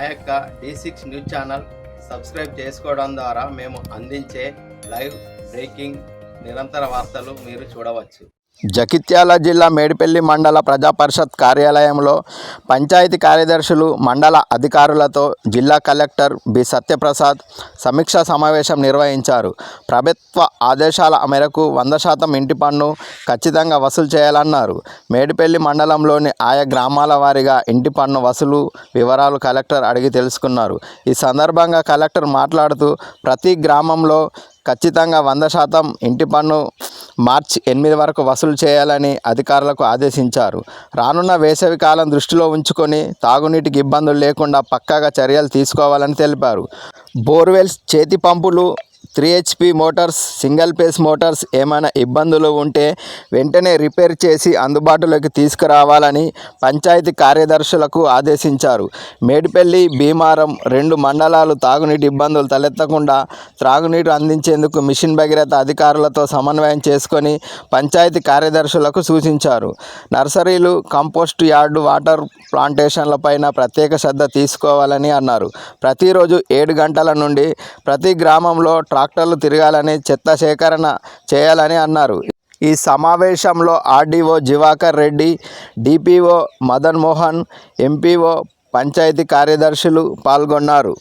మా యొక్క D six news channel subscribe చేసుకోవడం ద్వారా మేము అందించే లైవ్ బ్రేకింగ్ నిరంతర వార్తలు మీరు చూడవచ్చు. జగిత్యాల జిల్లా మేడిపల్లి మండల ప్రజా పరిషత్ కార్యాలయంలో పంచాయతీ కార్యదర్శులు మండల అధికారులతో జిల్లా కలెక్టర్ బి. సత్యప్రసాద్ సమీక్షా సమావేశం నిర్వహించారు. ప్రభుత్వ ఆదేశాల మేరకు వంద శాతం ఇంటి పన్ను ఖచ్చితంగా వసూలు చేయాలన్నారు. మేడిపల్లి మండలంలోని ఆయా గ్రామాల వారీగా ఇంటి పన్ను వసూలు వివరాలు కలెక్టర్ అడిగి తెలుసుకున్నారు. ఈ సందర్భంగా కలెక్టర్ మాట్లాడుతూ ప్రతి గ్రామంలో ఖచ్చితంగా వంద శాతం ఇంటి పన్ను మార్చి ఎనిమిది వరకు వసూలు చేయాలని అధికారులకు ఆదేశించారు. రానున్న వేసవి కాలం దృష్టిలో ఉంచుకొని తాగునీటికి ఇబ్బందులు లేకుండా పక్కాగా చర్యలు తీసుకోవాలని తెలిపారు. బోర్వెల్స్ చేతి పంపులు three HP motors single phase motors ఏమైనా ఇబ్బందులు ఉంటే వెంటనే రిపేర్ చేసి అందుబాటులోకి తీసుకురావాలని పంచాయతీ కార్యదర్శులకు ఆదేశించారు. మేడిపల్లి భీమారం రెండు మండలాలు తాగునీటి ఇబ్బందులు తలెత్తకుండా త్రాగునీరు అందించేందుకు మిషన్ భగీరథ అధికారులతో సమన్వయం చేసుకొని పంచాయతీ కార్యదర్శులకు సూచించారు. నర్సరీలు కంపోస్ట్ యార్డు వాటర్ ప్లాంటేషన్లపైన ప్రత్యేక శ్రద్ధ తీసుకోవాలని అన్నారు. ప్రతిరోజు ఏడు గంటల నుండి ప్రతి గ్రామంలో ట్రాక్టర్లు తిరగాలని చెత్త సేకరణ చేయాలని అన్నారు. ఈ సమావేశంలో RDO Jivakar Reddy DPO Madan Mohan MPO panchayat కార్యదర్శులు పాల్గొన్నారు.